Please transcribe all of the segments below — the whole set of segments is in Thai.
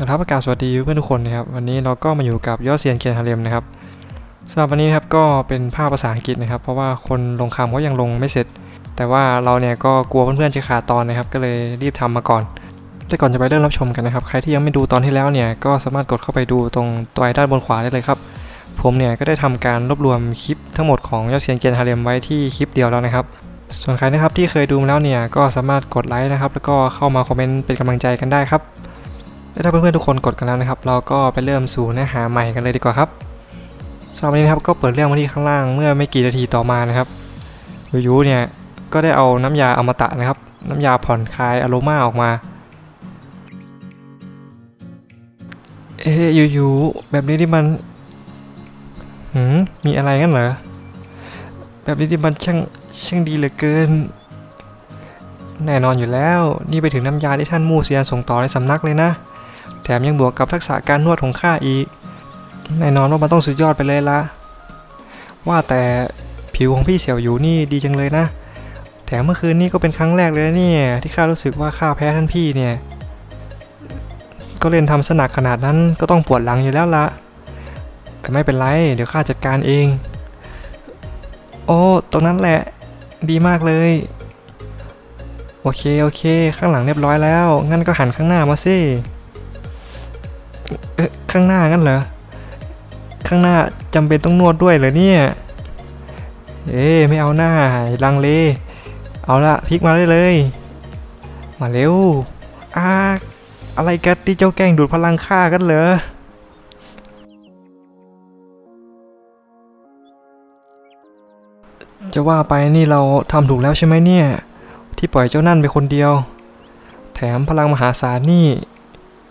นะครับประกาศสวัสดีเพื่อนทุกคนนะครับวันนี้เราก็มาอยู่กับยอดเซียนเคียนฮาเลมนะครับสำหรับวันนี้ครับก็เป็นภาพภาษาอังกฤษนะครับ เพราะว่าคนลงคำก็ยังลงไม่เสร็จ แต่ว่าเราเนี่ยก็กลัวเพื่อนๆจะขาดตอนนะครับ ก็เลยรีบทำมาก่อน แต่ก่อนจะไปเริ่มรับชมกันนะครับ ใครที่ยังไม่ดูตอนที่แล้วเนี่ยก็สามารถกดเข้าไปดูตรงตัวไอด้านบนขวาได้เลยครับ ผมเนี่ยก็ได้ทำการรวบรวมคลิปทั้งหมดของยอดเซียนเกียนฮาเลมไว้ที่คลิปเดียวแล้วนะครับส่วนใครนะครับที่เคยดูมาแล้วเนี่ยก็สามารถกดไลค์นะครับแล้วก็เข้ามาคอมเมนต์เป็นกำลังใจกันได้ครับ และถ้าเพื่อนๆทุกคนกดกันแล้วนะครับ เราก็ไปเริ่มสู่เนื้อหาใหม่กันเลยดีกว่าครับสำหรับวันนี้นะครับก็เปิดเรื่องมาที่ข้างล่างเมื่อไม่กี่นาทีต่อมานะครับยูๆเนี่ยก็ได้เอาน้ำยาอมตะนะครับ น้ำยาผ่อนคลายอโรมาออกมาเอ๊ะยูๆแบบนี้ที่มันหืมมีอะไรกันเหรอแบบนี้ที่มันช่างช่างดีเหลือเกิน แน่นอนอยู่แล้ว นี่ไปถึงน้ำยาที่ท่านมู่เซียนส่งต่อในสำนักเลยนะ แถมยังบวกกับทักษะการนวดของข้าอีก แน่นอนว่ามันต้องสุดยอดไปเลยละ ว่าแต่ผิวของพี่เสี่ยวอยู่นี่ดีจังเลยนะ แถมเมื่อคืนนี้ก็เป็นครั้งแรกเลยนะเนี่ยที่ข้ารู้สึกว่าข้าแพ้ท่านพี่เนี่ย ก็เล่นทำสนักขนาดนั้นก็ต้องปวดหลังอยู่แล้วละ แต่ไม่เป็นไร เดี๋ยวข้าจัดการเอง โอ้ ตรงนั้นแหละ ดีมากเลย โอเค โอเค ข้างหลังเรียบร้อยแล้ว งั้นก็หันข้างหน้ามาสิ ข้างหน้างั้นเหรอ ข้างหน้าจำเป็นต้องนวดด้วยเหรอเนี่ย เอ๊ไม่เอาหน้าลังเล เอาละพลิกมาได้เลย มาเร็วอาอะไรกันที่เจ้าแกงดูดพลังข้ากันเหรอจะว่าไปนี่เราทำถูกแล้วใช่ไหมเนี่ย ที่ปล่อยเจ้านั่นไปคนเดียว แถมพลังมหาศาลนี่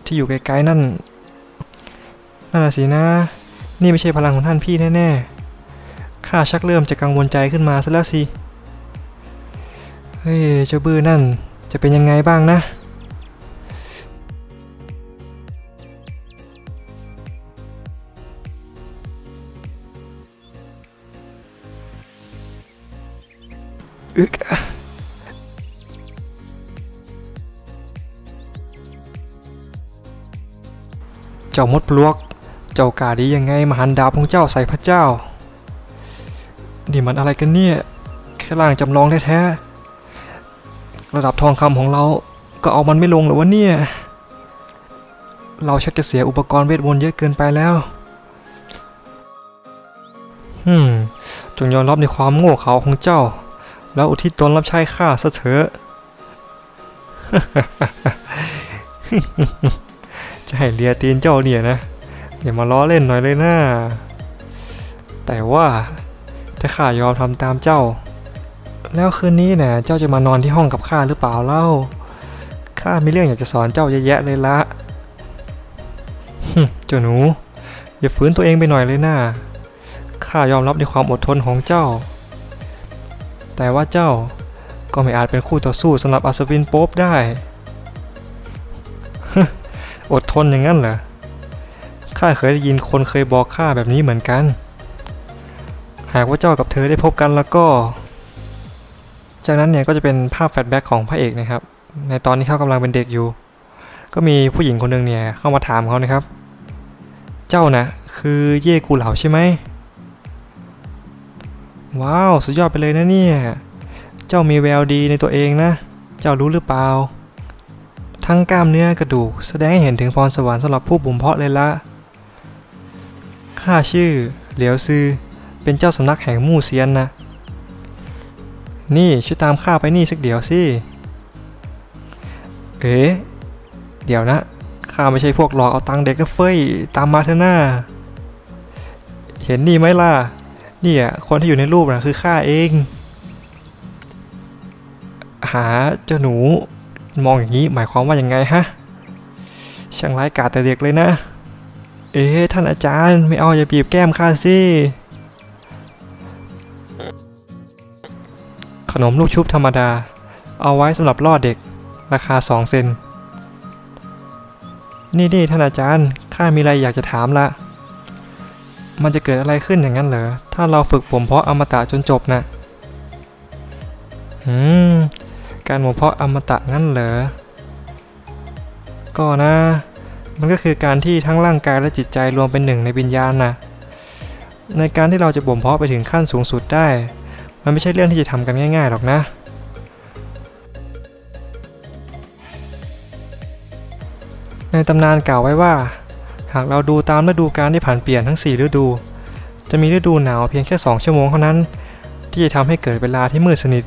ที่อยู่ไกลๆนั่น นั่นน่ะสินะ นี่ไม่ใช่พลังของท่านพี่แน่ๆ ข้าชักเริ่มจะกังวลใจขึ้นมาซะแล้วสิ เฮ้ย เจ้าบื้อนั่นจะเป็นยังไงบ้างนะ อึกอะเจ้ามดปลวก เจ้ากาดียังไงมหันดาบของเจ้าใส่พระเจ้า นี่มันอะไรกันเนี่ยแค่ร่างจำลองแท้ๆระดับทองคำของเราก็เอามันไม่ลงหรอวะเนี่ย เราชักจะเสียอุปกรณ์เวทมนต์เยอะเกินไปแล้วอืมจงยอมรับในความโง่เขลาของเจ้า แล้วอุทิศตนรับใช้ข้าซะเถอะจะให้เลียตีนเจ้าเนี่ยนะ อย่ามาล้อเล่นหน่อยเลยนะ แต่ว่าถ้าข้ายอมทำตามเจ้า แล้วคืนนี้นี่ยเจ้าจะมานอนที่ห้องกับข้าหรือเปล่าเล่า ข้ามีเรื่องอยากจะสอนเจ้าเยอะแยะเลยละเจ้าหนู อย่าฝืนตัวเองไปหน่อยเลยนะข้ายอมรับในความอดทนของเจ้า แต่ว่าเจ้าก็ไม่อาจเป็นคู่ต่อสู้สำหรับอัศวินโป๊ปได้ อดทนอย่างนั้นเหรอ ข้าเคยได้ยินคนเคยบอกข้าแบบนี้เหมือนกัน หากว่าเจ้ากับเธอได้พบกันแล้วก็ จากนั้นเนี่ยก็จะเป็นภาพแฟลชแบ็กของพระเอกนะครับ ในตอนที่เขากำลังเป็นเด็กอยู่ ก็มีผู้หญิงคนหนึ่งเนี่ยเข้ามาถามเขานะครับ เจ้านะคือเย่กูเหลาใช่ไหมว้าวสุดยอดไปเลยนะเนี่ย เจ้ามีแววดีในตัวเองนะ เจ้ารู้หรือเปล่า ทั้งกล้ามเนื้อกระดูกแสดงให้เห็นถึงพรสวรรค์สำหรับผู้บ่มเพาะเลยละ ข้าชื่อ เหลียวซือ เป็นเจ้าสำนักแห่งมู่เซียนนะ นี่ช่วยตามข้าไปนี่สักเดี๋ยวสิ เอ๊ะเดี๋ยวนะ ข้าไม่ใช่พวกหลอกเอาตังเด็กนะเฟ้ย ตามมาเถอะหน้า เห็นนี่ไหมล่ะ นี่ยคนที่อยู่ในรูปนะคือข้าเอง หาเจ้าหนูมองอย่างนี้หมายความว่ายังไงฮะ ช่างร้ายกาจแต่เด็กเลยนะ เอ๊ท่านอาจารย์ไม่เอาอย่าบีบแก้มข้าสิ ขนมลูกชุบธรรมดา เอาไว้สำหรับล่อเด็ก ราคา2เซน นี่นี่ท่านอาจารย์ข้ามีอะไรอยากจะถามละ มันจะเกิดอะไรขึ้นอย่างนั้นเหรอ ถ้าเราฝึกบ่มเพาะอมตะจนจบนะอืม การบ่มเพาะอมตะงั้นเหรอ ก็นะ มันก็คือการที่ทั้งร่างกายและจิตใจรวมเป็นหนึ่งในวิญญาณนะในการที่เราจะบ่มเพาะไปถึงขั้นสูงสุดได้ มันไม่ใช่เรื่องที่จะทำกันง่าย ๆหรอกนะ ในตำนานกล่าวไว้ว่า หากเราดูตามฤดูกาลที่ผ่านเปลี่ยนทั้ง 4 ฤดู จะมีฤดูหนาวเพียงแค่ 2 ชั่วโมงเท่านั้น ที่จะทำให้เกิดเวลาที่มืดสนิท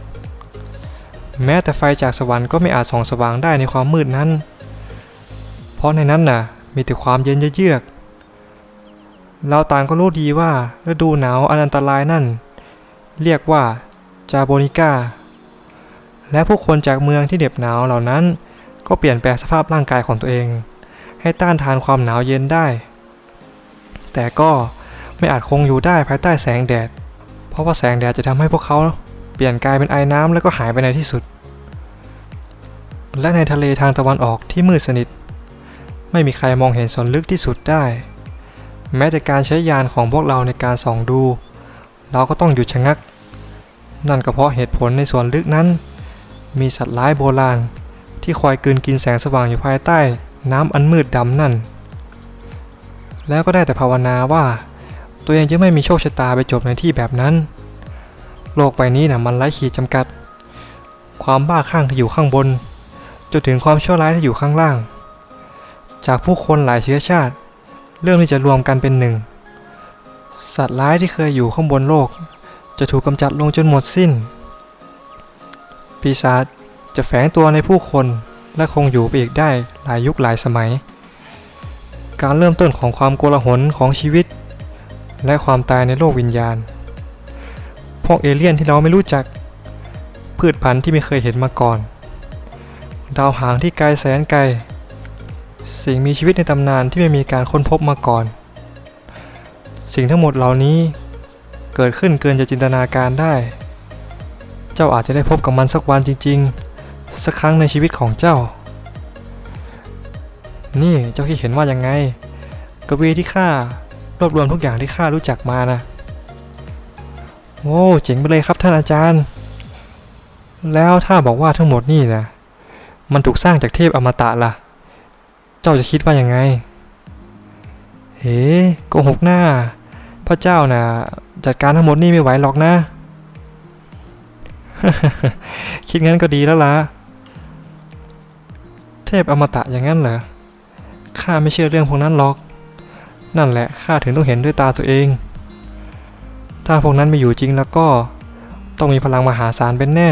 แม้แต่ไฟจากสวรรค์ก็ไม่อาจส่องสว่างได้ในความมืดนั้น เพราะในนั้นน่ะ มีแต่ความเย็นเยือก เราต่างก็รู้ดีว่าฤดูหนาวอันอันตรายนั่น เรียกว่าจาโบนิก้า และผู้คนจากเมืองที่เหน็บหนาวเหล่านั้น ก็เปลี่ยนแปลงสภาพร่างกายของตัวเอง ให้ต้านทานความหนาวเย็นได้ แต่ก็ไม่อาจคงอยู่ได้ภายใต้แสงแดด เพราะว่าแสงแดดจะทำให้พวกเขาเปลี่ยนกลายเป็นไอ้น้ำแล้วก็หายไปในที่สุด และในทะเลทางตะวันออกที่มืดสนิท ไม่มีใครมองเห็นส่วนลึกที่สุดได้ แม้แต่การใช้ยานของพวกเราในการส่องดู เราก็ต้องหยุดชะงัก นั่นก็เพราะเหตุผลในส่วนลึกนั้น มีสัตว์ร้ายโบราณ ที่คอยกืนกินแสงสว่างอยู่ภายใต้ น้ำอันมืดดำนั่น แล้วก็ได้แต่ภาวนาว่า ตัวเองจะไม่มีโชคชะตาไปจบในที่แบบนั้น โลกใบนี้นะ่ะมันไร้ขีดจำกัด ความบ้าคลั่งที่อยู่ข้างบนจนถึงความชั่วร้ายที่อยู่ข้างล่าง จากผู้คนหลายเชื้อชาติ เรื่องที่จะรวมกันเป็นหนึ่ง สัตว์ร้ายที่เคยอยู่ข้างบนโลก จะถูกกำจัดลงจนหมดสิ้น ปีศาจจะแฝงตัวในผู้คนและคงอยู่ไปอีกได้หลายยุคหลายสมัย การเริ่มต้นของความโกลาหลของชีวิต และความตายในโลกวิญญาณ พวกเอเลี่ยนที่เราไม่รู้จัก พืชพันธุ์ที่ไม่เคยเห็นมาก่อน ดาวหางที่ไกลแสนไกล สิ่งมีชีวิตในตำนานที่ไม่มีการค้นพบมาก่อน สิ่งทั้งหมดเหล่านี้เกิดขึ้นเกินจะจินตนาการได้ เจ้าอาจจะได้พบกับมันสักวันจริง ๆ สักครั้งในชีวิตของเจ้า นี่เจ้าคิดเห็นว่ายังไงกวีที่ข้ารวบรวมทุกอย่างที่ข้ารู้จักมานะโอ้เจ๋งไปเลยครับท่านอาจารย์ แล้วถ้าบอกว่าทั้งหมดนี่นะมันถูกสร้างจากเทพอมตะล่ะ เจ้าจะคิดว่ายังไง เฮ้โกหกหน้า พระเจ้านะ่ะจัดการทั้งหมดนี่ไม่ไหวหรอกนะ คิดงั้นก็ดีแล้วล่ะ เทพอมตะอย่างนั้นเหรอ ข้าไม่เชื่อเรื่องพวกนั้นหรอก นั่นแหละข้าถึงต้องเห็นด้วยตาตัวเอง ถ้าพวกนั้นไม่อยู่จริงแล้วก็ ต้องมีพลังมหาศาลเป็นแน่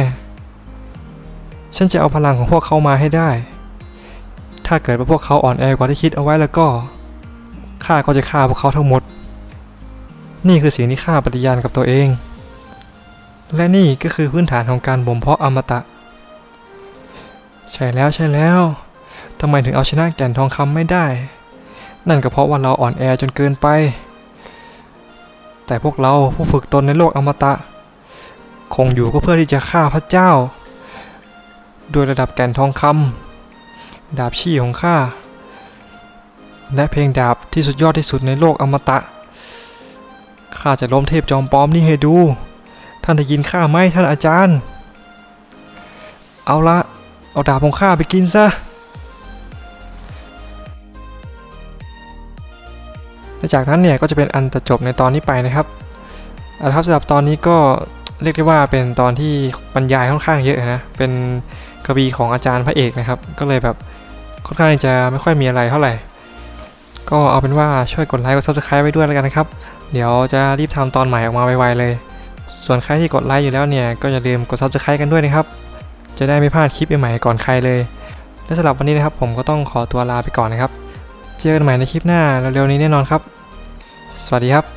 ฉันจะเอาพลังของพวกเขามาให้ได้ ถ้าเกิดว่าพวกเขาอ่อนแอกว่าที่คิดเอาไว้แล้วก็ข้าก็จะฆ่าพวกเขาทั้งหมด นี่คือสิ่งที่ข้าปฏิญาณกับตัวเอง และนี่ก็คือพื้นฐานของการบ่มเพาะอมตะ ใช่แล้วใช่แล้วทำไมถึงเอาชนะแก่นทองคำไม่ได้ นั่นก็เพราะว่าเราอ่อนแอจนเกินไป แต่พวกเราผู้ฝึกตนในโลกอมตะ คงอยู่ก็เพื่อที่จะฆ่าพระเจ้า โดยระดับแก่นทองคำ ดาบชี่ของข้า และเพลงดาบที่สุดยอดที่สุดในโลกอมตะ ข้าจะล้มเทพจอมปลอมนี่ให้ดู ท่านได้ยินข้าไหมท่านอาจารย์ เอาละ เอาดาบของข้าไปกินซะ และจากนั้นเนี่ยก็จะเป็นอันตจบในตอนนี้ไปนะครับเอาครับสำหรับตอนนี้ก็เรียกได้ว่าเป็นตอนที่บรรยายค่อนข้างเยอะนะ เป็นกวีของอาจารย์พระเอกนะครับ ก็เลยแบบ ค่อนข้างจะไม่ค่อยมีอะไรเท่าไหร่ ก็เอาเป็นว่าช่วยกดไลค์กด subscribe ไว้ด้วยแล้วกันนะครับ เดี๋ยวจะรีบทำตอนใหม่ออกมาไวๆเลย ส่วนใครที่กดไลค์อยู่แล้วเนี่ยก็อย่าลืมกด subscribe กันด้วยนะครับ จะได้ไม่พลาดคลิปใหม่ๆก่อนใครเลย และสำหรับวันนี้นะครับผมก็ต้องขอตัวลาไปก่อนนะครับ เจอกันใหม่ในคลิปหน้าเร็วๆนี้แน่นอนครับ สวัสดีครับ